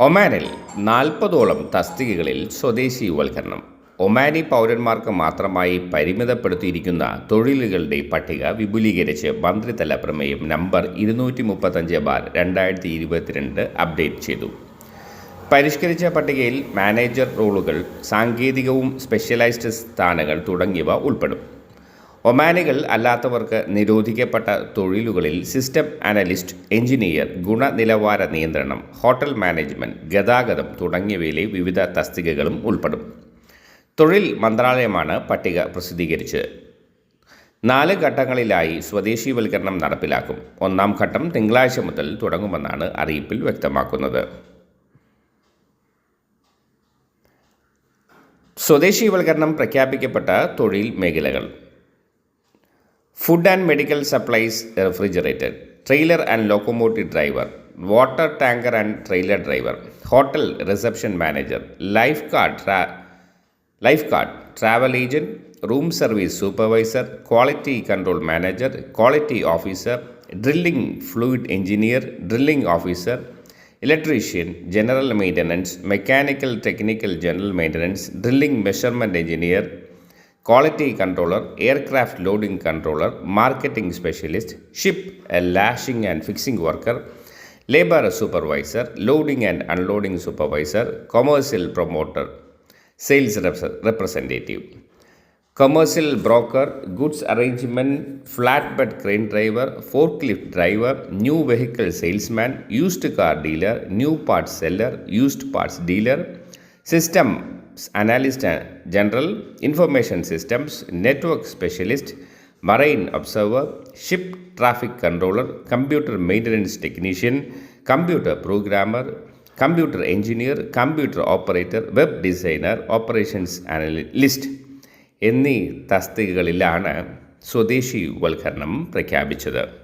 ഒമാനിൽ നാൽപ്പതോളം തസ്തികകളിൽ സ്വദേശീവൽക്കരണം ഒമാനി പൗരന്മാർക്ക് മാത്രമായി പരിമിതപ്പെടുത്തിയിരിക്കുന്ന തൊഴിലുകളുടെ പട്ടിക വിപുലീകരിച്ച് മന്ത്രിതല പ്രമേയം നമ്പർ ഇരുന്നൂറ്റി മുപ്പത്തഞ്ച് ബാർ രണ്ടായിരത്തി ഇരുപത്തിരണ്ട് അപ്ഡേറ്റ് ചെയ്തു. പരിഷ്കരിച്ച പട്ടികയിൽ മാനേജർ റോളുകൾ സാങ്കേതികവും സ്പെഷ്യലൈസ്ഡ് സ്ഥാനങ്ങൾ തുടങ്ങിയവ ഉൾപ്പെടും. ഒമാനികൾ അല്ലാത്തവർക്ക് നിരോധിക്കപ്പെട്ട തൊഴിലുകളിൽ സിസ്റ്റം അനലിസ്റ്റ് എഞ്ചിനീയർ ഗുണനിലവാര നിയന്ത്രണം ഹോട്ടൽ മാനേജ്മെന്റ് ഗതാഗതം തുടങ്ങിയവയിലെ വിവിധ തസ്തികകളും ഉൾപ്പെടും. തൊഴിൽ മന്ത്രാലയമാണ് പട്ടിക പ്രസിദ്ധീകരിച്ചത് നാല് ഘട്ടങ്ങളിലായി സ്വദേശീവൽക്കരണം നടപ്പിലാക്കും. ഒന്നാം ഘട്ടം തിങ്കളാഴ്ച മുതൽ തുടങ്ങുമെന്നാണ് അറിയിപ്പിൽ വ്യക്തമാക്കുന്നത്. സ്വദേശീവൽക്കരണം പ്രഖ്യാപിക്കപ്പെട്ട തൊഴിൽ മേഖലകൾ. food and medical supplies refrigerator trailer and locomotive driver water tanker and trailer driver hotel reception manager lifeguard ട്രാ lifeguard travel agent room service supervisor quality control manager quality officer drilling fluid engineer drilling officer electrician general maintenance mechanical technical general maintenance drilling measurement engineer quality controller, aircraft loading controller, marketing specialist, ship lashing and fixing worker, labor supervisor, loading and unloading supervisor, commercial promoter, sales representative, commercial broker, goods arrangement, flatbed crane driver, forklift driver, new vehicle salesman, used car dealer, new parts seller, used parts dealer, system analyst general information systems network specialist marine observer ship traffic controller computer maintenance technician computer programmer computer engineer computer operator web designer operations analyst എന്നീ തസ്തികകളിലാണ് സ്വദേശി വൽക്കരണം പ്രഖ്യാപിച്ചത്.